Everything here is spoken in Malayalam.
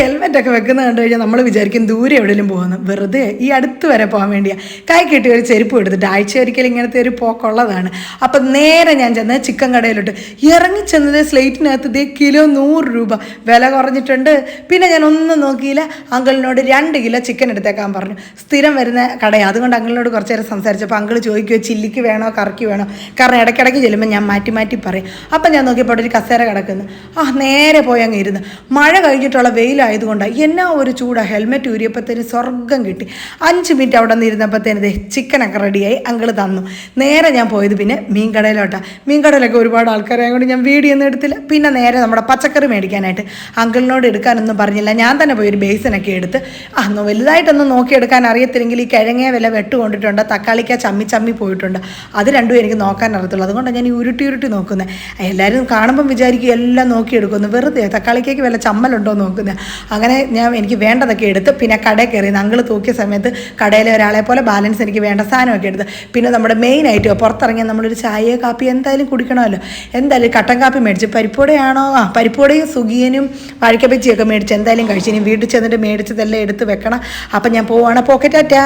ഹെൽമെറ്റൊക്കെ വെക്കുന്നത് കണ്ടു കഴിഞ്ഞാൽ നമ്മൾ വിചാരിക്കും ദൂരെ എവിടെയെങ്കിലും പോകുന്നു. വെറുതെ ഈ അടുത്ത് വരെ പോകാൻ വേണ്ടിയാണ് കൈ കെട്ടി ഒരു ചെരുപ്പ് എടുത്തിട്ട് ആഴ്ച ഒരിക്കലും ഇങ്ങനത്തെ ഒരു പോക്കുള്ളതാണ് അപ്പം നേരെ ഞാൻ ചെന്ന് ചിക്കൻ കടയിലോട്ട് ഇറങ്ങി ചെന്നത് സ്ലേറ്റിനകത്ത് ഇതേ കിലോ നൂറ് രൂപ. വില കുറഞ്ഞിട്ടുണ്ട്. പിന്നെ ഞാൻ ഒന്നും നോക്കിയില്ല. അങ്കിളിനോട് രണ്ട് കിലോ ചിക്കൻ എടുത്തേക്കാൻ പറഞ്ഞു. സ്ഥിരം വരുന്ന കടയാണ് അതുകൊണ്ട് അങ്കിളിനോട് കുറച്ച് നേരം സംസാരിച്ചപ്പോൾ അങ്കിൾ ചോദിക്കുമോ ചില്ലിക്ക് വേണോ കറക്കി വേണോ? കാരണം ഇടയ്ക്കിടയ്ക്ക് ചെല്ലുമ്പോൾ ഞാൻ മാറ്റി മാറ്റി പറയും. അപ്പം ഞാൻ നോക്കിയപ്പോൾ ഒരു കസേര കിടക്കുന്നു. ആ നേരെ പോയി അങ്ങ് ഇരുന്ന്. മഴ കഴിഞ്ഞിട്ടുള്ള വെയിലായതുകൊണ്ടാണ് എന്നാ ഒരു ചൂടാ ഹെൽമെറ്റ് ഊരിയപ്പോഴത്തേന് സ്വർഗം കിട്ടി. അഞ്ച് മിനിറ്റ് അവിടെ നിന്ന് ഇരുന്നപ്പോഴത്തേന് ദേ ചിക്കനൊക്കെ റെഡിയായി അങ്കിൾ തന്നു. നേരെ ഞാൻ പോയത് പിന്നെ മീൻ കടയിലോട്ടാണ് മീൻ കടയിലൊക്കെ ഒരുപാട് ആൾക്കാരെ കൊണ്ട് ഞാൻ വീഡിയോ ഒന്നും എടുത്തില്ല. പിന്നെ നേരെ നമ്മുടെ പച്ചക്കറി മേടിക്കാനായിട്ട് അങ്കിളിനോട് എടുക്കാനൊന്നും പറഞ്ഞില്ല. ഞാൻ തന്നെ പോയി ഒരു ബേസിനൊക്കെ എടുത്ത് അന്ന് വലുതായിട്ടൊന്നും നോക്കിയെടുക്കാൻ അറിയത്തില്ലെങ്കിൽ ഈ കിഴങ്ങേ വില വെട്ട് കൊണ്ടിട്ടുണ്ട്. തക്കാളിക്ക ചമ്മി ചമ്മി പോയിട്ടുണ്ട്. അത് രണ്ടും എനിക്ക് നോക്കാൻ അറിയത്തുള്ളൂ. അതുകൊണ്ടാണ് ഞാൻ ഈ ഉരുട്ടി ഉരുട്ടി നോക്കുന്നത് എല്ലാവരും കാണുമ്പം വിചാരിക്കും എല്ലാം നോക്കിയെടുക്കുന്നു. വെറുതെ തക്കാളിക്കേക്ക് വല്ല ചമ്മലുണ്ടോ നോക്കുന്നത് അങ്ങനെ ഞാൻ എനിക്ക് വേണ്ടതൊക്കെ എടുത്ത് പിന്നെ കടയിൽ കയറി അങ്കിൾ തൂക്കിയ സമയത്ത് കടയിലെ ഒരാളെ പോലെ ബാലൻസ് എനിക്ക് വേണ്ട സാധനമൊക്കെ എടുത്ത്. പിന്നെ നമ്മുടെ മെയിൻ ആയിട്ട് പുറത്തിറങ്ങിയ നമ്മളൊരു ചായയോ കാപ്പി എന്തായാലും കുടിക്കണമല്ലോ. എന്തായാലും കട്ടൻ കാപ്പി മേടിച്ച് പരിപ്പോടെയാണോ ആ പരിപ്പോടെയും സുഖിയനും വാഴക്കപ്പച്ചിയൊക്കെ മേടിച്ച് എന്തായാലും കഴിച്ചിനും ഇനി വീട്ടിൽ ചെന്നിട്ട് മേടിച്ചതെല്ലാം എടുത്ത് വെക്കണം. അപ്പം ഞാൻ പോവാണ്. പോക്കറ്റാറ്റാ